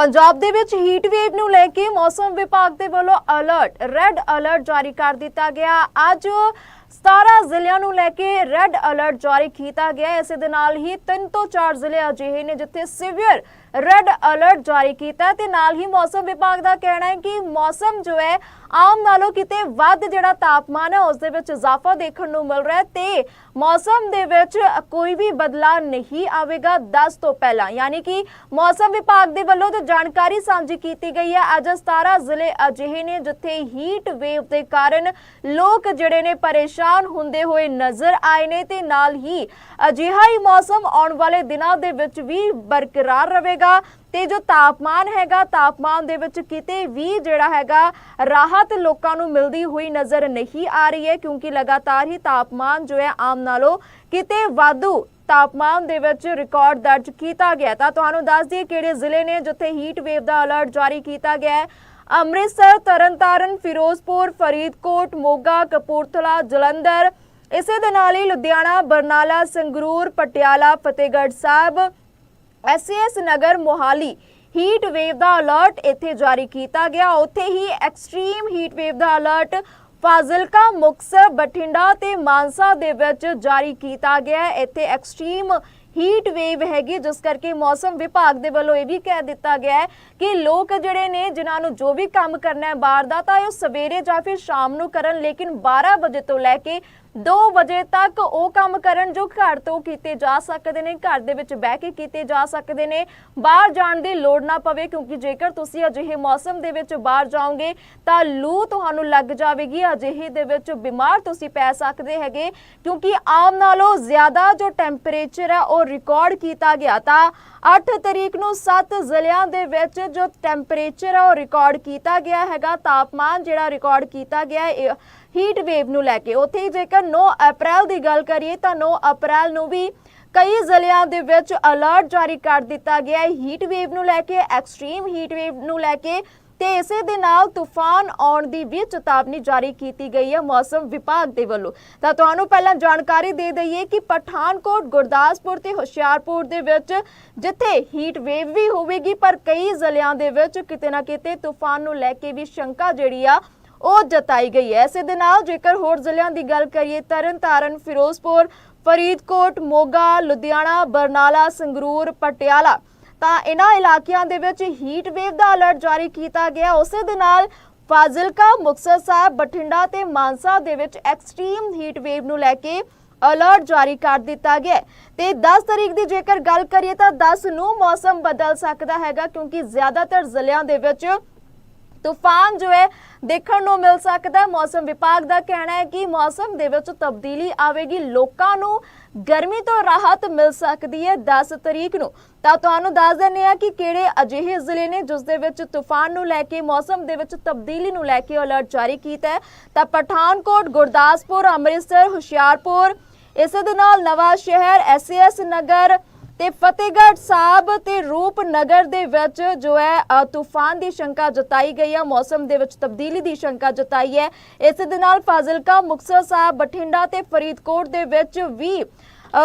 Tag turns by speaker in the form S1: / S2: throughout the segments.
S1: ਪੰਜਾਬ ਦੇ ਵਿੱਚ heat wave ਨੂੰ ਲੈ ਕੇ ਮੌਸਮ ਵਿਭਾਗ ਦੇ ਵੱਲੋਂ ਅਲਰਟ ਰੈੱਡ ਅਲਰਟ ਜਾਰੀ ਕਰ ਦਿੱਤਾ ਗਿਆ। ਅੱਜ 17 ਜ਼ਿਲ੍ਹਿਆਂ ਨੂੰ ਲੈ ਕੇ ਰੈੱਡ ਅਲਰਟ ਜਾਰੀ ਕੀਤਾ ਗਿਆ। ਇਸੇ ਦੇ ਨਾਲ ਹੀ 3 ਤੋਂ 4 ਜ਼ਿਲ੍ਹੇ ਅਜਿਹੇ ਨੇ ਜਿੱਥੇ ਸਿਵੀਅਰ ਰੈੱਡ ਅਲਰਟ ਜਾਰੀ ਕੀਤਾ ਤੇ ਨਾਲ ਹੀ ਮੌਸਮ ਵਿਭਾਗ ਦਾ ਕਹਿਣਾ ਹੈ ਕਿ ਮੌਸਮ ਜੋ ਹੈ, ਆਮ ਨਾਲੋਂ ਕਿਤੇ ਵੱਧ ਜਿਹੜਾ ਤਾਪਮਾਨ ਹੈ, ਉਸ ਦੇ ਵਿੱਚ ਇਜ਼ਾਫਾ ਦੇਖਣ ਨੂੰ ਮਿਲ ਰਿਹਾ ਤੇ ਮੌਸਮ ਦੇ ਵਿੱਚ ਕੋਈ ਵੀ ਬਦਲਾਅ ਨਹੀਂ ਆਵੇਗਾ 10 ਤੋਂ ਪਹਿਲਾਂ। ਯਾਨੀ ਕਿ ਮੌਸਮ ਵਿਭਾਗ ਦੇ ਵੱਲੋਂ ਜੋ ਜਾਣਕਾਰੀ ਸਾਂਝੀ ਕੀਤੀ ਗਈ ਹੈ, ਅੱਜ 17 ਜ਼ਿਲ੍ਹੇ ਅਜਿਹੇ ਨੇ ਜਿੱਥੇ ਹੀਟ ਵੇਵ ਦੇ ਕਾਰਨ ਲੋਕ ਜਿਹੜੇ ਨੇ ਪਰੇਸ਼ਾਨ ਹੁੰਦੇ ਹੋਏ ਨਜ਼ਰ ਆਏ ਨੇ ਤੇ ਨਾਲ ਹੀ ਅਜਿਹਾ ਹੀ ਮੌਸਮ ਆਉਣ ਵਾਲੇ ਦਿਨਾਂ ਦੇ ਵਿੱਚ ਵੀ ਬਰਕਰਾਰ ਰਹੇਗਾ ਤੇ ਜੋ ਤਾਪਮਾਨ ਹੈਗਾ, ਤਾਪਮਾਨ ਦੇ ਵਿੱਚ ਕਿਤੇ ਵੀ ਜਿਹੜਾ ਹੈਗਾ, ਰਾਹਤ ਲੋਕਾਂ ਨੂੰ ਮਿਲਦੀ ਹੋਈ ਨਜ਼ਰ ਨਹੀਂ ਆ ਰਹੀ ਹੈ, ਕਿਉਂਕਿ ਲਗਾਤਾਰ ਹੀ ਤਾਪਮਾਨ ਜੋ ਹੈ, ਆਮ ਨਾਲੋਂ ਕਿਤੇ ਵਾਧੂ ਤਾਪਮਾਨ ਦੇ ਵਿੱਚ ਰਿਕਾਰਡ ਦਰਜ ਕੀਤਾ ਗਿਆ ਤਾਂ ਤੁਹਾਨੂੰ ਦੱਸ ਦਈਏ ਕਿਹੜੇ ਜ਼ਿਲ੍ਹੇ ਨੇ ਜਿੱਥੇ ਹੀਟ ਵੇਵ ਦਾ ਅਲਰਟ ਜਾਰੀ ਕੀਤਾ ਗਿਆ ਹੈ? ਅੰਮ੍ਰਿਤਸਰ, ਤਰਨਤਾਰਨ, ਫਿਰੋਜ਼ਪੁਰ, ਫਰੀਦਕੋਟ, ਮੋਗਾ, ਕਪੂਰਥਲਾ, ਜਲੰਧਰ, ਇਸੇ ਦੇ ਨਾਲ ਹੀ Ludhiana, Barnala, Sangrur, Patiala, Fatehgarh Sahib SS Nagar Mohali heat wave ਦਾ ਅਲਰਟ ਇੱਥੇ ਜਾਰੀ ਕੀਤਾ ਗਿਆ। ਉੱਥੇ ਹੀ ਐਕਸਟ੍ਰੀਮ ਹੀਟ ਵੇਵ ਦਾ ਅਲਰਟ ਫਾਜ਼ਿਲਕਾ, ਮੁਕਤਸਰ, ਬਠਿੰਡਾ ਤੇ ਮਾਨਸਾ ਦੇ ਵਿੱਚ ਜਾਰੀ ਕੀਤਾ ਗਿਆ। ਇੱਥੇ ਐਕਸਟ੍ਰੀਮ ਹੀਟ ਵੇਵ ਹੈਗੀ ਜਿਸ ਕਰਕੇ ਮੌਸਮ ਵਿਭਾਗ ਦੇ ਵੱਲੋਂ ਇਹ ਵੀ ਕਹਿ ਦਿੱਤਾ ਗਿਆ ਹੈ ਕਿ ਲੋਕ ਜਿਹੜੇ ਨੇ, ਜਿਨ੍ਹਾਂ ਨੂੰ ਜੋ ਵੀ ਕੰਮ ਕਰਨਾ ਹੈ ਬਾਹਰ ਦਾ, ਤਾਂ ਉਹ ਸਵੇਰੇ ਜਾਂ ਫਿਰ ਸ਼ਾਮ ਨੂੰ ਕਰਨ, ਲੇਕਿਨ 12 ਵਜੇ ਤੋਂ ਲੈ ਕੇ 2 ਵਜੇ ਤੱਕ ਉਹ ਕੰਮ ਕਰਨ ਜੋ ਘਰ ਤੋਂ ਕੀਤੇ ਜਾ ਸਕਦੇ ਨੇ, ਘਰ ਦੇ ਵਿੱਚ ਬਹਿ ਕੇ ਕੀਤੇ ਜਾ ਸਕਦੇ ਨੇ। ਬਾਹਰ ਜਾਣ ਦੀ ਲੋੜ ਨਾ ਪਵੇ, ਕਿਉਂਕਿ ਜੇਕਰ ਤੁਸੀਂ ਅਜਿਹੇ ਮੌਸਮ ਦੇ ਵਿੱਚ ਬਾਹਰ ਜਾਓਗੇ, ਤਾਂ ਲੂ ਤੁਹਾਨੂੰ ਲੱਗ ਜਾਵੇਗੀ। ਅਜਿਹੇ ਦੇ ਵਿੱਚ ਬਿਮਾਰ ਤੁਸੀਂ ਪੈ ਸਕਦੇ ਹੈਗੇ, ਕਿਉਂਕਿ ਆਮ ਨਾਲੋਂ ਜ਼ਿਆਦਾ ਜੋ ਟੈਂਪਰੇਚਰ ਹੈ, ਉਹ ਰਿਕਾਰਡ ਕੀਤਾ ਗਿਆ ਤਾਂ 8 ਤਰੀਕ ਨੂੰ 7 ਜ਼ਿਲ੍ਹਿਆਂ ਦੇ ਵਿੱਚ ਜੋ ਟੈਂਪਰੇਚਰ ਹੈ ਉਹ ਰਿਕਾਰਡ ਕੀਤਾ ਗਿਆ ਹੈਗਾ, ਤਾਪਮਾਨ ਜਿਹੜਾ ਰਿਕਾਰਡ ਕੀਤਾ ਗਿਆ ਹੀਟ ਵੇਵ ਨੂੰ ਲੈ ਕੇ। ਉੱਥੇ ਹੀ ਜੇਕਰ 9 ਅਪ੍ਰੈਲ ਦੀ ਗੱਲ ਕਰੀਏ ਤਾਂ 9 ਅਪ੍ਰੈਲ ਨੂੰ ਵੀ ਕਈ ਜ਼ਿਲ੍ਹਿਆਂ ਦੇ ਵਿੱਚ ਅਲਰਟ ਜਾਰੀ ਕਰ ਦਿੱਤਾ ਗਿਆ ਹੈ ਹੀਟ ਵੇਵ ਨੂੰ ਲੈ ਕੇ ਐਕਸਟ੍ਰੀਮ ਹੀਟ ਵੇਵ ਨੂੰ ਲੈ ਕੇ। ਤੇ ਇਸੇ ਦੇ ਨਾਲ ਤੂਫਾਨ ਆਉਣ ਦੀ ਵੀ ਚੇਤਾਵਨੀ ਜਾਰੀ ਕੀਤੀ ਗਈ ਹੈ ਮੌਸਮ ਵਿਭਾਗ ਦੇ ਵੱਲੋਂ। ਤਾਂ ਤੁਹਾਨੂੰ ਪਹਿਲਾਂ ਜਾਣਕਾਰੀ ਦੇ ਦਈਏ ਕਿ ਪਠਾਨਕੋਟ, ਗੁਰਦਾਸਪੁਰ ਤੇ ਹੁਸ਼ਿਆਰਪੁਰ ਦੇ ਵਿੱਚ ਜਿੱਥੇ ਹੀਟ ਵੇਵ ਵੀ ਹੋਵੇਗੀ, ਪਰ ਕਈ ਜ਼ਿਲ੍ਹਿਆਂ ਦੇ ਵਿੱਚ ਕਿਤੇ ਨਾ ਕਿਤੇ ਤੂਫਾਨ ਨੂੰ ਲੈ ਕੇ ਵੀ ਸ਼ੰਕਾ ਜਿਹੜੀ ਆ, ਉਹ ਜਤਾਈ ਗਈ ਹੈ। ਇਸੇ ਦੇ ਨਾਲ ਜੇਕਰ ਹੋਰ ਜ਼ਿਲ੍ਹਿਆਂ ਦੀ ਗੱਲ ਕਰੀਏ, ਤਰਨਤਾਰਨ, ਫਿਰੋਜ਼ਪੁਰ, ਫਰੀਦਕੋਟ, ਮੋਗਾ, ਲੁਧਿਆਣਾ, ਬਰਨਾਲਾ, ਸੰਗਰੂਰ, ਪਟਿਆਲਾ ਤਾਂ ਇਹਨਾਂ ਇਲਾਕਿਆਂ ਦੇ ਵਿੱਚ ਹੀਟ ਵੇਵ ਦਾ ਅਲਰਟ ਜਾਰੀ ਕੀਤਾ ਗਿਆ ਉਸੇ ਦੇ ਨਾਲ ਫਾਜ਼ਿਲਕਾ, ਮੁਕਤਸਰ ਸਾਹਿਬ, ਬਠਿੰਡਾ ਤੇ ਮਾਨਸਾ ਦੇ ਵਿੱਚ ਐਕਸਟ੍ਰੀਮ ਹੀਟ ਵੇਵ ਨੂੰ ਲੈ ਕੇ ਅਲਰਟ ਜਾਰੀ ਕਰ ਦਿੱਤਾ ਗਿਆ ਹੈ। ਤੇ 10 ਤਰੀਕ ਦੀ ਜੇਕਰ ਗੱਲ ਕਰੀਏ ਤਾਂ 10 ਨੂੰ ਮੌਸਮ ਬਦਲ ਸਕਦਾ ਹੈਗਾ ਕਿਉਂਕਿ ਜ਼ਿਆਦਾਤਰ ਜ਼ਿਲ੍ਹਿਆਂ ਦੇ ਵਿੱਚ ਤੂਫਾਨ ਜੋ ਹੈ ਦੇਖਣ ਨੂੰ ਮਿਲ ਸਕਦਾ। ਮੌਸਮ ਵਿਭਾਗ ਦਾ ਕਹਿਣਾ ਹੈ ਕਿ ਮੌਸਮ ਦੇ ਵਿੱਚ ਤਬਦੀਲੀ ਆਵੇਗੀ। ਲੋਕਾਂ ਨੂੰ ਗਰਮੀ ਤੋਂ ਰਾਹਤ ਮਿਲ ਸਕਦੀ ਹੈ 10 ਤਰੀਕ ਨੂੰ। ਤਾਂ ਤੁਹਾਨੂੰ ਦੱਸ ਦਿੰਦੇ ਆ ਕਿ ਕਿਹੜੇ ਅਜਿਹੇ ਜ਼ਿਲ੍ਹੇ ਨੇ ਜਿਸ ਦੇ ਵਿੱਚ ਤੂਫਾਨ ਨੂੰ ਲੈ ਕੇ, ਮੌਸਮ ਦੇ ਵਿੱਚ ਤਬਦੀਲੀ ਨੂੰ ਲੈ ਕੇ ਅਲਰਟ ਜਾਰੀ ਕੀਤਾ ਹੈ। ਤਾਂ ਪਠਾਨਕੋਟ, ਗੁਰਦਾਸਪੁਰ, ਅੰਮ੍ਰਿਤਸਰ, ਹੁਸ਼ਿਆਰਪੁਰ, ਇਸੇ ਦੇ ਨਾਲ ਨਵਾਂ ਸ਼ਹਿਰ ਐਸਐਸ ਨਗਰ ਤੇ ਫਤਿਹਗੜ੍ਹ ਸਾਹਿਬ ਤੇ ਰੂਪਨਗਰ ਦੇ ਵਿੱਚ ਜੋ ਹੈ ਤੂਫਾਨ ਦੀ ਸ਼ੰਕਾ ਜਤਾਈ ਗਈ ਹੈ, ਮੌਸਮ ਦੇ ਵਿੱਚ ਤਬਦੀਲੀ ਦੀ ਸ਼ੰਕਾ ਜਤਾਈ ਹੈ। ਇਸ ਦੇ ਨਾਲ ਫਾਜ਼ਿਲਕਾ, ਮੁਕਤਸਰ ਸਾਹਿਬ, ਬਠਿੰਡਾ ਤੇ ਫਰੀਦਕੋਟ ਦੇ ਵਿੱਚ ਵੀ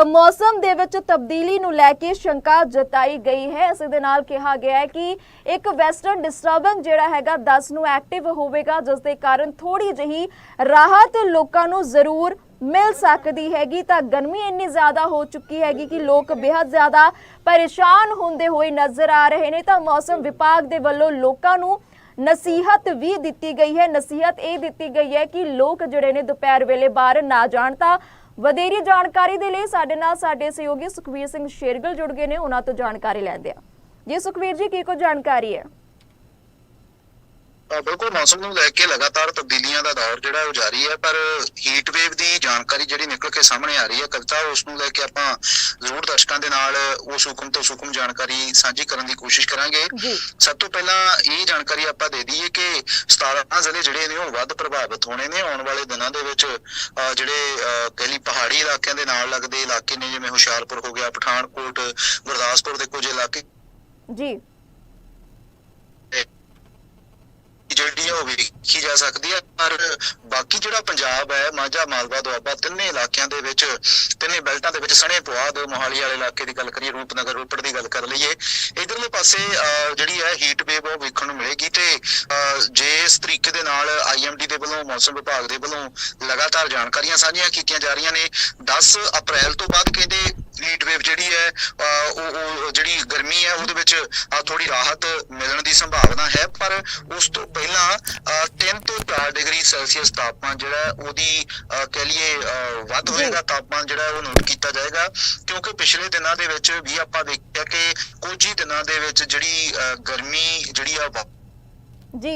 S1: ਮੌਸਮ ਦੇ ਵਿੱਚ ਤਬਦੀਲੀ ਨੂੰ ਲੈ ਕੇ ਸ਼ੰਕਾ ਜਤਾਈ ਗਈ ਹੈ। ਇਸ ਦੇ ਨਾਲ ਕਿਹਾ ਗਿਆ ਹੈ ਕਿ ਇੱਕ ਵੈਸਟਰਨ ਡਿਸਟਰਬੈਂਸ ਜਿਹੜਾ ਹੈਗਾ 10 ਨੂੰ ਐਕਟਿਵ ਹੋਵੇਗਾ, ਜਿਸ ਦੇ ਕਾਰਨ ਥੋੜੀ ਜਿਹੀ ਰਾਹਤ ਲੋਕਾਂ ਨੂੰ ਜ਼ਰੂਰ ਮਿਲ ਸਕਦੀ ਹੈਗੀ ਤਾਂ ਗਰਮੀ ਇੰਨੀ ਜ਼ਿਆਦਾ ਹੋ ਚੁੱਕੀ ਹੈਗੀ ਕਿ ਲੋਕ ਬੇहद ਜ਼ਿਆਦਾ ਪਰੇਸ਼ਾਨ ਹੁੰਦੇ ਹੋਏ ਨਜ਼ਰ ਆ ਰਹੇ ਨੇ ਤਾਂ ਮੌਸਮ ਵਿਭਾਗ ਦੇ ਵੱਲੋਂ ਲੋਕਾਂ ਨੂੰ ਨਸੀਹਤ ਵੀ ਦਿੱਤੀ ਗਈ ਹੈ। ਨਸੀਹਤ ਇਹ ਦਿੱਤੀ ਗਈ ਹੈ ਕਿ ਲੋਕ ਜਿਹੜੇ ਨੇ ਦੁਪਹਿਰ ਵੇਲੇ ਬਾਹਰ ਨਾ ਜਾਣ ਤਾਂ ਵਧੇਰੀ ਜਾਣਕਾਰੀ ਦੇ ਲਈ ਸਾਡੇ ਨਾਲ ਸਾਡੇ ਸਹਿਯੋਗੀ ਸੁਖਵੀਰ ਸਿੰਘ ਸ਼ੇਰਗਲ ਜੁੜ ਗਏ ਨੇ। ਉਹਨਾਂ ਤੋਂ ਜਾਣਕਾਰੀ ਲੈਂਦੇ ਆ ਜੀ ਸੁਖਵੀਰ ਜੀ, ਕੀ ਕੁਝ ਜਾਣਕਾਰੀ ਹੈ?
S2: ਬਿਲਕੁਲ ਮੌਸਮ ਨੂੰ ਲੈ ਕੇ ਲਗਾਤਾਰ ਤਬਦੀਲੀਆਂ ਦਾ ਦੌਰ ਜਿਹੜਾ ਉਹ ਜਾਰੀ ਹੈ, ਪਰ ਹੀਟ ਵੇਵ ਜਾਣਕਾਰੀ ਜਿਹੜੀ ਨਿਕਲ ਕੇ ਸਾਹਮਣੇ ਆ ਰਹੀ ਹੈ ਕਵਿਤਾ ਉਸ ਨੂੰ ਲੈ ਕੇ ਆਪਾਂ ਜ਼ਰੂਰ ਦਰਸ਼ਕਾਂ ਦੇ ਨਾਲ ਉਸ ਹੁਕਮ ਤੋਂ ਸੁਕਮ ਜਾਣਕਾਰੀ ਸਾਂਝੀ ਕਰਨ ਦੀ ਕੋਸ਼ਿਸ਼ ਕਰਾਂਗੇ। ਸਭ ਤੋਂ ਪਹਿਲਾਂ ਇਹ ਜਾਣਕਾਰੀ ਆਪਾਂ ਦੇ ਦਈਏ ਕਿ 17 ਜ਼ਿਲ੍ਹੇ ਜਿਹੜੇ ਨੇ ਉਹ ਵੱਧ ਪ੍ਰਭਾਵਿਤ ਹੋਣੇ ਨੇ। ਆਉਣ ਵਾਲੇ ਦਿਨਾਂ ਦੇ ਵਿੱਚ ਜਿਹੜੇ ਅ, ਕਹਿ ਲਈ ਪਹਾੜੀ ਇਲਾਕਿਆਂ ਦੇ ਨਾਲ ਲੱਗਦੇ ਇਲਾਕੇ ਨੇ ਜਿਵੇਂ ਹੁਸ਼ਿਆਰਪੁਰ ਹੋ ਗਿਆ ਪਠਾਨਕੋਟ ਗੁਰਦਾਸਪੁਰ ਦੇ ਕੁਝ ਇਲਾਕੇ
S1: ਜੀ।
S2: ਜਿਹੜੀ ਉਹ ਵੇਖੀ ਜਾ ਸਕਦੀ ਹੈ ਪਰ ਬਾਕੀ ਜਿਹੜਾ ਪੰਜਾਬ ਹੈ ਮਾਝਾ ਮਾਲਵਾ ਦੁਆਬਾ ਤਿੰਨੇ ਇਲਾਕਿਆਂ ਦੇ ਵਿੱਚ ਤਿੰਨੇ ਬੈਲਟਾਂ ਦੇ ਵਿੱਚ ਸਣੇ ਪੁਆਧ ਮੋਹਾਲੀ ਵਾਲੇ ਇਲਾਕੇ ਦੀ ਗੱਲ ਕਰੀਏ ਰੂਪਨਗਰ ਰੋਪੜ ਦੀ ਗੱਲ ਕਰ ਲਈਏ। ਇਧਰਲੇ ਪਾਸੇ ਅਹ, ਜਿਹੜੀ ਹੈ ਹੀਟ ਵੇਵ ਉਹ ਵੇਖਣ ਨੂੰ ਮਿਲੇਗੀ ਤੇ ਅਹ, ਜੇ ਇਸ ਤਰੀਕੇ ਦੇ ਨਾਲ ਆਈਐਮਡੀ ਦੇ ਵੱਲੋਂ ਮੌਸਮ ਵਿਭਾਗ ਦੇ ਵੱਲੋਂ ਲਗਾਤਾਰ ਜਾਣਕਾਰੀਆਂ ਸਾਂਝੀਆਂ ਕੀਤੀਆਂ ਜਾ ਰਹੀਆਂ ਨੇ 10 ਅਪ੍ਰੈਲ ਤੋਂ ਬਾਅਦ ਕਹਿੰਦੇ ਹੀਟ ਵੇਵ ਜਿਹੜੀ ਹੈ ਉਹ ਜਿਹੜੀ ਗਰਮੀ ਹੈ ਉਹਦੇ ਵਿੱਚ ਥੋੜੀ ਰਾਹਤ ਮਿਲਣ ਦੀ ਸੰਭਾਵਨਾ ਹੈ। ਪਰ ਉਸ ਤੋਂ ਪਹਿਲਾਂ 3 ਤੋਂ 4 ਡਿਗਰੀ ਸੈਲਸੀਅਸ ਤਾਪਮਾਨ ਜਿਹੜਾ ਉਹਦੀ ਕਹਿ ਲਈਏ ਵੱਧ। ਹੋਏਗਾ ਤਾਪਮਾਨ ਜਿਹੜਾ ਉਹ ਨੋਟ ਕੀਤਾ ਜਾਏਗਾ। ਕਿਉਂਕਿ ਪਿਛਲੇ ਦਿਨਾਂ ਦੇ ਵਿੱਚ ਵੀ ਆਪਾਂ ਦੇਖਿਆ ਕਿ ਕੁਝ ਹੀ ਦਿਨਾਂ ਦੇ ਵਿੱਚ ਜਿਹੜੀ ਗਰਮੀ ਜਿਹੜੀ ਆ
S1: ਜੀ।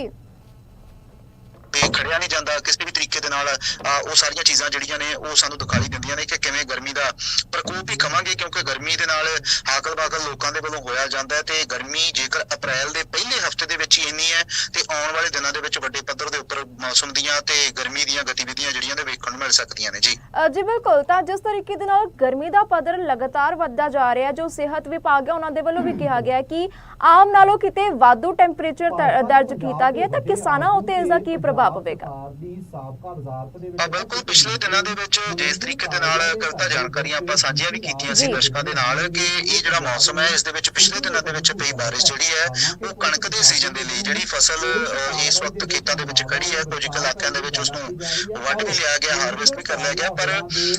S2: ਤੇ ਖੜਿਆ ਨਹੀਂ ਜਾਂਦਾ ਕਿਸੇ ਵੀ ਤਰੀਕੇ ਦੇ ਨਾਲ ਉਹ ਸਾਰੀਆਂ ਚੀਜ਼ਾਂ ਜਿਹੜੀਆਂ ਨੇ, ਉਹ ਸਾਨੂੰ ਦਿਖਾਈ ਦਿੰਦੀਆਂ ਨੇ ਕਿ ਕਿਵੇਂ ਗਰਮੀ ਦਾ ਪ੍ਰਕੋਪ ਹੀ ਕਵਾਂਗੇ ਕਿਉਂਕਿ ਗਰਮੀ ਦੇ ਨਾਲ ਹਾਕਲ ਬਾਕਲ ਲੋਕਾਂ ਦੇ ਵੱਲੋਂ ਹੋਇਆ ਜਾਂਦਾ ਹੈ ਤੇ ਗਰਮੀ ਜੇਕਰ ਅਪ੍ਰੈਲ ਦੇ ਪਹਿਲੇ ਹਫ਼ਤੇ ਦੇ ਵਿੱਚ ਹੀ ਇੰਨੀ ਹੈ ਤੇ ਆਉਣ ਵਾਲੇ ਦਿਨਾਂ ਦੇ ਵਿੱਚ ਵੱਡੇ ਪੱਧਰ ਦੇ ਉੱਪਰ ਮੌਸਮ ਦੀਆਂ ਤੇ ਗਰਮੀ ਦੀਆਂ ਗਤੀਵਿਧੀਆਂ ਜਿਹੜੀਆਂ ਨੇ, ਵੇਖਣ ਨੂੰ ਮਿਲ ਸਕਦੀਆਂ ਨੇ, ਜੀ।
S1: ਜੀ ਬਿਲਕੁਲ, ਤਾਂ ਜਿਸ ਤਰੀਕੇ ਦੇ ਨਾਲ ਗਰਮੀ ਦਾ ਪੱਧਰ ਲਗਾਤਾਰ ਵੱਧਦਾ ਜਾ ਰਿਹਾ, ਜੋ ਸਿਹਤ ਵਿਭਾਗ ਹੈ, ਉਹਨਾਂ ਦੇ ਵੱਲੋਂ ਵੀ ਕਿਹਾ ਗਿਆ ਕਿ ਆਮ ਨਾਲੋਂ ਕਿਤੇ ਵਾਧੂ ਟੈਂਪਰੇਚਰ ਦਰਜ ਕੀਤਾ ਗਿਆ ਤਾਂ ਕਿਸਾਨਾਂ ਉੱਤੇ ਇਸ ਦਾ ਕੀ ਪ੍ਰਭਾਵ ਪਵੇਗਾ
S3: ਦੀ ਸਾਬਕਾ ਵਜ਼ਾਰਤ ਦੇ
S2: ਆ ਬਿਲਕੁਲ ਪਿਛਲੇ ਦਿਨਾਂ ਦੇ ਵਿੱਚ ਜਿਸ ਤਰੀਕੇ ਦੇ ਨਾਲ ਕਵਿਤਾ ਜਾਣਕਾਰੀਆਂ ਆਪਾਂ ਸਾਂਝੀਆਂ ਵੀ ਕੀਤੀਆਂ ਸੀ ਦਰਸ਼ਕਾਂ ਦੇ ਨਾਲ ਕਿ ਇਹ ਜਿਹੜਾ ਮੌਸਮ ਹੈ, ਇਸ ਦੇ ਵਿੱਚ ਪਿਛਲੇ ਦਿਨਾਂ ਦੇ ਵਿੱਚ ਪਈ ਬਾਰਿਸ਼ ਜਿਹੜੀ ਹੈ, ਉਹ ਕਣਕ ਦੇ ਸੀਜ਼ਨ ਦੇ ਲਈ ਜਿਹੜੀ ਫਸਲ ਇਸ ਵਕਤ ਖੇਤਾਂ ਦੇ ਵਿੱਚ ਖੜੀ ਹੈ, ਕੁਝ ਇਲਾਕਿਆਂ ਦੇ ਵਿੱਚ ਉਸ ਨੂੰ ਵੱਢ ਵੀ ਲਿਆ ਗਿਆ ਹਾਰਵੈਸਟ ਵੀ ਕਰ ਲਿਆ ਗਿਆ, ਪਰ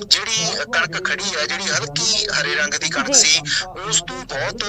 S2: ਜਿਹੜੀ ਕਣਕ ਖੜੀ ਹੈ, ਜਿਹੜੀ ਹਲਕੀ ਹਰੇ ਰੰਗ ਦੀ ਕਣਕ ਸੀ, ਉਸ ਤੋਂ ਬਹੁਤ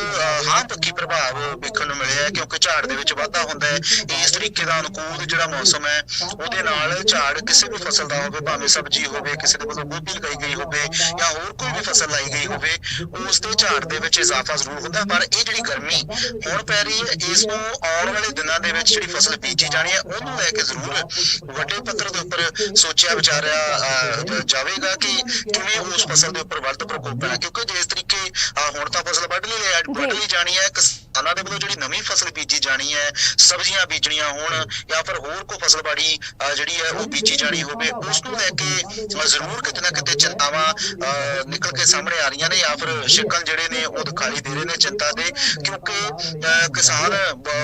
S2: ਹਾਂ ਪੱਕੀ ਪ੍ਰਭਾਵ ਵੇਖਣ ਨੂੰ ਮਿਲਿਆ ਕਿਉਂਕਿ ਝਾੜ ਦੇ ਵਿੱਚ ਵਾਧਾ ਹੁੰਦਾ ਹੈ। ਇਸ ਤਰੀਕੇ ਦਾ ਅਨੁਕੂਲ ਜਿਹੜਾ ਮੌਸਮ ਹੈ, ਉਹਦੇ ਨਾਲ ਝਾੜ ਕਿਸੇ ਵੀ ਫਸਲ ਦਾ ਹੋਵੇ ਭਾਵੇਂ ਸਬਜ਼ੀ ਹੋਵੇ ਕਿਸੇ ਦੇ ਵੱਲੋਂ ਗੋਭੀ ਲਗਾਈ ਗਈ ਹੋਵੇ ਜਾਂ ਹੋਰ ਕੋਈ ਵੀ ਫਸਲ ਲਾਈ ਗਈ ਹੋਵੇ ਉਸ ਦੇ ਝਾੜ ਦੇ ਵਿੱਚ ਇਜ਼ਾਫਾ ਜ਼ਰੂਰ ਹੁੰਦਾ ਪਰ ਇਹ ਜਿਹੜੀ ਗਰਮੀ ਹੁਣ ਪੈ ਰਹੀ ਹੈ ਇਸ ਨੂੰ ਆਉਣ ਵਾਲੇ ਦਿਨਾਂ ਦੇ ਵਿੱਚ ਜਿਹੜੀ ਫਸਲ ਬੀਜੀ ਜਾਣੀ ਹੈ ਉਹਨੂੰ ਲੈ ਕੇ ਜ਼ਰੂਰ ਵੱਡੇ ਪੱਧਰ ਦੇ ਉੱਪਰ ਸੋਚਿਆ ਵਿਚਾਰਿਆ ਜਾਵੇਗਾ ਕਿ ਕਿਵੇਂ ਉਸ ਫਸਲ ਦੇ ਉੱਪਰ ਵੱਧ ਪ੍ਰਕੋਪ ਪੈਣਾ ਕਿਉਂਕਿ ਜੇ ਇਸ ਤਰੀਕੇ ਹੁਣ ਤਾਂ ਫਸਲ ਵੱਢ ਲਈ ਹੈ ਵੱਢ ਲਈ ਜਾਣੀ ਹੈ ਕਿਸਾਨਾਂ ਦੇ ਵੱਲੋਂ ਜਿਹੜੀ ਨਵੀਂ ਫਸਲ ਬੀਜੀ ਜਾਣੀ ਹੈ, ਸਬਜ਼ੀਆਂ ਬੀਜਣੀਆਂ ਹੋਣ ਜਾਂ ਫਿਰ ਹੋਰ ਕੋਈ ਫਸਲਬਾੜੀ ਜਿਹੜੀ ਹੈ ਉਹ ਬੀਜੀ ਜਾਣੀ ਹੋਵੇ, ਉਸ ਨੂੰ ਲੈ ਕੇ ਜ਼ਰੂਰ ਕਿਤੇ ਨਾ ਕਿਤੇ ਚਿੰਤਾਵਾਂ ਨਿਕਲ ਕੇ ਸਾਹਮਣੇ ਆ ਰਹੀਆਂ ਨੇ ਜਾਂ ਫਿਰ ਸ਼ਿਕਲ ਜਿਹੜੇ ਨੇ ਉਹ ਦਿਖਾਈ ਦੇ ਰਹੇ ਨੇ ਚਿੰਤਾ ਦੇ, ਕਿਉਂਕਿ ਕਿਸਾਨ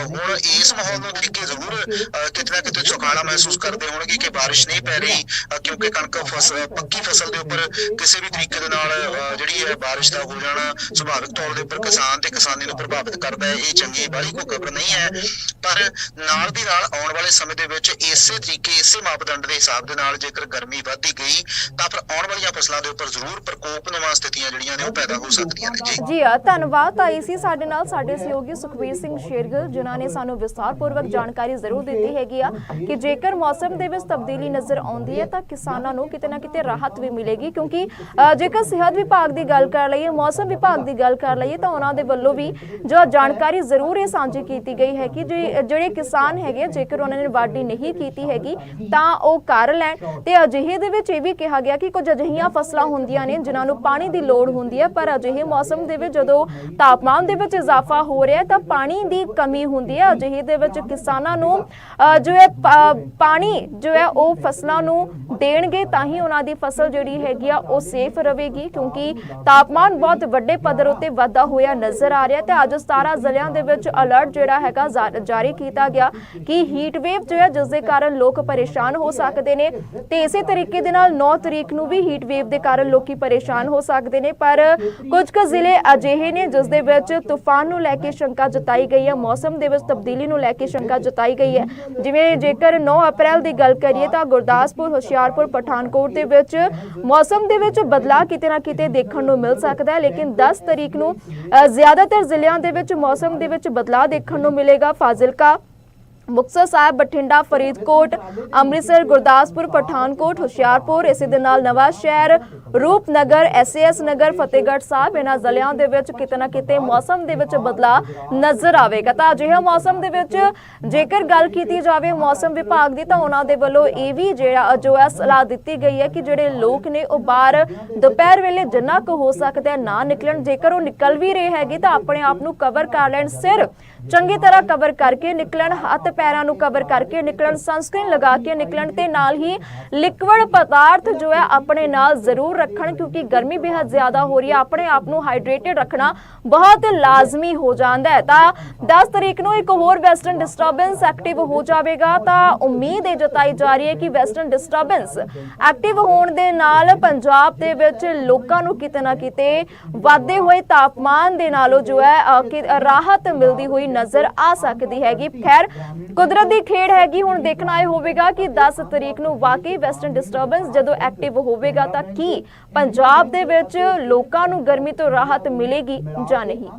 S2: ਹੁਣ ਇਸ ਮਾਹੌਲ ਨੂੰ ਦੇਖ ਕੇ ਜ਼ਰੂਰ ਕਿਤੇ ਨਾ ਕਿਤੇ ਚੁਕਾਣਾ ਮਹਿਸੂਸ ਕਰਦੇ ਹੋਣਗੇ ਕਿ ਬਾਰਿਸ਼ ਨਹੀਂ ਪੈ ਰਹੀ ਕਿਉਂਕਿ ਕਣਕ ਫਸਲ ਪੱਕੀ ਫਸਲ ਦੇ ਉੱਪਰ ਕਿਸੇ ਵੀ ਤਰੀਕੇ ਦੇ ਨਾਲ ਜਿਹੜੀ ਹੈ ਬਾਰਿਸ਼ ਦਾ ਹੋ ਜਾਣਾ ਸੁਭਾਵਿਕ ਤੌਰ ਦੇ ਉੱਪਰ ਕਿਸਾਨ ਤੇ ਕਿਸਾਨੀ ਨੂੰ ਪ੍ਰਭਾਵਿਤ ਕਰ ਕਰਦਾ ਹੈ ਇਹ ਚੰਗੀ ਬਾਲੀ ਕੋਈ ਖਬਰ ਨਹੀਂ ਹੈ। ਪਰ ਨਾਲ ਦੀ ਨਾਲ ਆਉਣ ਵਾਲੇ ਸਮੇਂ ਦੇ ਵਿੱਚ ਇਸੇ ਤਰੀਕੇ, ਇਸੇ ਮਾਪਦੰਡ ਦੇ ਹਿਸਾਬ ਦੇ ਨਾਲ ਜੇਕਰ ਗਰਮੀ ਵੱਧਦੀ ਗਈ, ਤਾਂ ਫਿਰ ਆਉਣ ਵਾਲੀਆਂ ਫਸਲਾਂ ਦੇ ਉੱਪਰ ਜ਼ਰੂਰ ਪ੍ਰਕੋਪ ਨਵਾਂ ਸਥਿਤੀਆਂ ਜਿਹੜੀਆਂ ਨੇ ਉਹ ਪੈਦਾ ਹੋ ਸਕਦੀਆਂ ਨੇ। ਜੀ
S1: ਜੀ ਅ, ਧੰਨਵਾਦ ਤਾਂ ਸੀ ਸਾਡੇ ਨਾਲ ਸਾਡੇ ਸਹਿਯੋਗੀ ਸੁਖਵੀਰ ਸਿੰਘ ਸ਼ੇਰਗਿੱਲ ਜਿਨ੍ਹਾਂ ਨੇ ਸਾਨੂੰ ਵਿਸਥਾਰਪੂਰਵਕ ਜਾਣਕਾਰੀ ਜ਼ਰੂਰ ਦਿੱਤੀ ਹੈਗੀ ਆ ਕਿ ਜੇਕਰ ਮੌਸਮ ਦੇ ਵਿੱਚ ਤਬਦੀਲੀ ਨਜ਼ਰ ਆਉਂਦੀ ਹੈ ਤਾਂ ਕਿਸਾਨਾਂ ਨੂੰ ਕਿਤੇ ਨਾ ਕਿਤੇ ਰਾਹਤ ਵੀ ਮਿਲੇਗੀ ਕਿਉਂਕਿ ਜੇਕਰ ਸਿਹਤ ਵਿਭਾਗ ਦੀ ਗੱਲ ਕਰ ਲਈਏ ਮੌਸਮ ਵਿਭਾਗ ਦੀ ਗੱਲ ਕਰ ਲਈਏ ਤਾਂ ਉਹਨਾਂ ਦੇ ਵੱਲੋਂ ਵੀ ਜੋ ਜਾਣਕਾਰੀ ਜ਼ਰੂਰ ਇਹ ਸਾਂਝੀ ਕੀਤੀ ਗਈ ਹੈ ਕਿ ਜੇ- ਜਿਹੜੇ ਕਿਸਾਨ ਹੈਗੇ ਜੇਕਰ ਉਹਨਾਂ ਨੇ ਵਾਢੀ ਨਹੀਂ ਕੀਤੀ ਹੈਗੀ ਤਾਂ ਉਹ ਕਰ ਲੈਣ। ਤੇ ਅਜਿਹੇ ਦੇ ਵਿੱਚ ਇਹ ਵੀ ਕਿਹਾ ਗਿਆ ਕਿ ਕੁਝ ਅਜਿਹੀਆਂ ਫਸਲਾਂ ਹੁੰਦੀਆਂ ਨੇ, ਜਿਨ੍ਹਾਂ ਨੂੰ ਪਾਣੀ ਦੀ ਲੋੜ ਹੁੰਦੀ ਹੈ, ਪਰ ਅਜਿਹੇ ਮੌਸਮ ਦੇ ਵਿੱਚ ਜਦੋਂ ਤਾਪਮਾਨ ਦੇ ਵਿੱਚ ਇਜ਼ਾਫਾ ਹੋ ਰਿਹਾ ਤਾਂ ਪਾਣੀ ਦੀ ਕਮੀ ਹੁੰਦੀ ਹੈ। ਅਜਿਹੇ ਦੇ ਵਿੱਚ ਕਿਸਾਨਾਂ ਨੂੰ ਜੋ ਹੈ ਪਾਣੀ ਜੋ ਹੈ, ਉਹ ਫਸਲਾਂ ਨੂੰ ਦੇਣਗੇ, ਤਾਂ ਹੀ ਉਹਨਾਂ ਦੀ ਫਸਲ ਜਿਹੜੀ ਹੈਗੀ ਆ, ਉਹ ਸੇਫ ਰਹੇਗੀ, ਕਿਉਂਕਿ ਤਾਪਮਾਨ ਬਹੁਤ ਵੱਡੇ ਪੱਧਰ ਉੱਤੇ ਵਾਧਾ ਹੋਇਆ ਨਜ਼ਰ ਆ ਰਿਹਾ ਤੇ ਅੱਜ 17 ਜ਼ਿਲ੍ਹਿਆਂ ਦੇ ਵਿੱਚ ਅਲਰਟ ਜਿਹੜਾ ਹੈਗਾ ਜਾਰੀ ਕੀਤਾ ਗਿਆ ਕਿ ਹੀਟ ਵੇਵ ਜੋ ਹੈ, ਜਿਸ ਦੇ ਕਾਰਨ ਲੋਕ ਪਰੇਸ਼ਾਨ ਹੋ ਸਕਦੇ ਨੇ। ਤੇ ਇਸੇ ਤਰੀਕੇ ਦੇ ਨਾਲ 9 ਤਰੀਕ ਨੂੰ ਵੀ ਹੀਟ ਵੇਵ ਦੇ ਕਾਰਨ ਲੋਕੀ ਪਰੇਸ਼ਾਨ ਹੋ ਸਕਦੇ ਨੇ, ਪਰ ਕੁਝ ਕੁ ਜ਼ਿਲ੍ਹੇ ਅਜਿਹੇ ਨੇ ਜਿਸ ਦੇ ਵਿੱਚ ਤੂਫਾਨ ਨੂੰ ਲੈ ਕੇ ਸ਼ੰਕਾ ਜਤਾਈ ਗਈ ਹੈ, ਮੌਸਮ ਦੇ ਵਿੱਚ ਤਬਦੀਲੀ ਨੂੰ ਲੈ ਕੇ ਸ਼ੰਕਾ ਜਤਾਈ ਗਈ ਹੈ। ਜਿਵੇਂ ਜੇਕਰ 9 ਅਪ੍ਰੈਲ ਦੀ ਗੱਲ ਕਰੀਏ ਤਾਂ ਗੁਰਦਾਸਪੁਰ, ਹੁਸ਼ਿਆਰਪੁਰ, ਪਠਾਨਕੋਟ ਦੇ ਵਿੱਚ ਮੌਸਮ ਦੇ ਵਿੱਚ ਬਦਲਾਅ ਕਿਤੇ ਨਾ ਕਿਤੇ ਦੇਖਣ ਨੂੰ ਮਿਲ ਸਕਦਾ ਹੈ, ਲੇਕਿਨ 10 ਤਰੀਕ ਨੂੰ ਜ਼ਿਆਦਾਤਰ ਜ਼ਿਲ੍ਹਿਆਂ ਦੇ ਵਿੱਚ ਮੌਸਮ ਦੇ ਵਿੱਚ ਬਦਲਾਅ ਦੇਖਣ ਨੂੰ ਮਿਲੇਗਾ। ਫਾਜ਼ਿਲਕਾ ਮੁਕਤਸਰ ਸਾਹਿਬ, ਬਠਿੰਡਾ, ਫਰੀਦਕੋਟ, ਅੰਮ੍ਰਿਤਸਰ, ਗੁਰਦਾਸਪੁਰ, ਪਠਾਨਕੋਟ, ਹੁਸ਼ਿਆਰਪੁਰ, ਇਸੇ ਦੇ ਨਾਲ ਨਵਾਂ ਸ਼ਹਿਰ, ਰੂਪਨਗਰ ਐਸਐਸ ਨਗਰ, ਫਤਿਹਗੜ੍ਹ ਸਾਹਿਬ, ਇਹਨਾਂ ਜ਼ਿਲ੍ਹਿਆਂ ਦੇ ਵਿੱਚ ਕਿਤੇ ਨਾ ਕਿਤੇ ਮੌਸਮ ਦੇ ਵਿੱਚ ਬਦਲਾਅ ਨਜ਼ਰ ਆਵੇਗਾ। ਤਾਂ ਅਜਿਹੇ ਮੌਸਮ ਦੇ ਵਿੱਚ ਜੇਕਰ ਗੱਲ ਕੀਤੀ ਜਾਵੇ ਮੌਸਮ ਵਿਭਾਗ ਦੀ, ਤਾਂ ਉਹਨਾਂ ਦੇ ਵੱਲੋਂ ਇਹ ਵੀ ਜਿਹੜਾ ਜੋ ਹੈ ਸਲਾਹ ਦਿੱਤੀ ਗਈ ਹੈ ਕਿ ਜਿਹੜੇ ਲੋਕ ਨੇ ਉਹ ਬਾਹਰ ਦੁਪਹਿਰ ਵੇਲੇ ਜਿੰਨਾ ਕੁ ਹੋ ਸਕਦਾ ਨਾ ਨਿਕਲਣ। ਜੇਕਰ ਉਹ ਨਿਕਲ ਵੀ ਰਹੇ ਹੈਗੇ ਤਾਂ ਆਪਣੇ ਆਪ ਨੂੰ ਕਵਰ ਕਰ ਲੈਣ। ਸਿਰ ਚੰਗੀ ਤਰ੍ਹਾਂ ਕਵਰ ਕਰਕੇ ਨਿਕਲਣ। ਹੱਥ ਪੈਰਾਂ ਨੂੰ ਕਵਰ ਕਰਕੇ ਨਿਕਲਣ ਸਨਸਕ੍ਰੀਨ ਲਗਾ ਕੇ ਨਿਕਲਣ ਤੇ ਨਾਲ ਹੀ ਲਿਕਵਿਡ ਪਦਾਰਥ ਜੋ ਹੈ ਆਪਣੇ ਨਾਲ ਜ਼ਰੂਰ ਰੱਖਣ ਕਿਉਂਕਿ ਗਰਮੀ ਬੇहद ਜ਼ਿਆਦਾ ਹੋ ਰਹੀ ਹੈ। ਆਪਣੇ ਆਪ ਨੂੰ ਹਾਈਡਰੇਟਡ ਰੱਖਣਾ ਬਹੁਤ ਲਾਜ਼ਮੀ ਹੋ ਜਾਂਦਾ ਹੈ। ਤਾਂ 10 ਤਰੀਕ ਨੂੰ ਇੱਕ ਹੋਰ ਵੈਸਟਰਨ ਡਿਸਟਰਬੈਂਸ ਐਕਟਿਵ ਹੋ ਜਾਵੇਗਾ। ਤਾਂ ਉਮੀਦ ਇਹ ਜਤਾਈ ਜਾ ਰਹੀ ਹੈ ਕਿ ਵੈਸਟਰਨ ਡਿਸਟਰਬੈਂਸ ਐਕਟਿਵ ਹੋਣ ਦੇ ਨਾਲ ਪੰਜਾਬ ਦੇ ਵਿੱਚ ਲੋਕਾਂ ਨੂੰ ਕਿਤੇ ਨਾ ਕਿਤੇ ਵਾਧੇ ਹੋਏ ਤਾਪਮਾਨ ਦੇ ਨਾਲੋਂ ਜੋ ਹੈ ਰਾਹਤ ਮਿਲਦੀ ਹੋਈ ਨਜ਼ਰ ਆ ਸਕਦੀ ਹੈਗੀ। ਖੈਰ ਕੁਦਰਤ ਦੀ ਖੇਡ ਹੈਗੀ, ਹੁਣ ਦੇਖਣਾ ਇਹ ਹੋਵੇਗਾ ਕਿ 10 ਤਰੀਕ ਨੂੰ ਵਾਕਈ ਵੈਸਟਰਨ ਡਿਸਟਰਬੈਂਸ ਜਦੋਂ ਐਕਟਿਵ ਹੋਵੇਗਾ ਤਾਂ ਕੀ ਪੰਜਾਬ ਦੇ ਵਿੱਚ ਲੋਕਾਂ ਨੂੰ ਗਰਮੀ ਤੋਂ ਰਾਹਤ ਮਿਲੇਗੀ ਜਾਂ ਨਹੀਂ?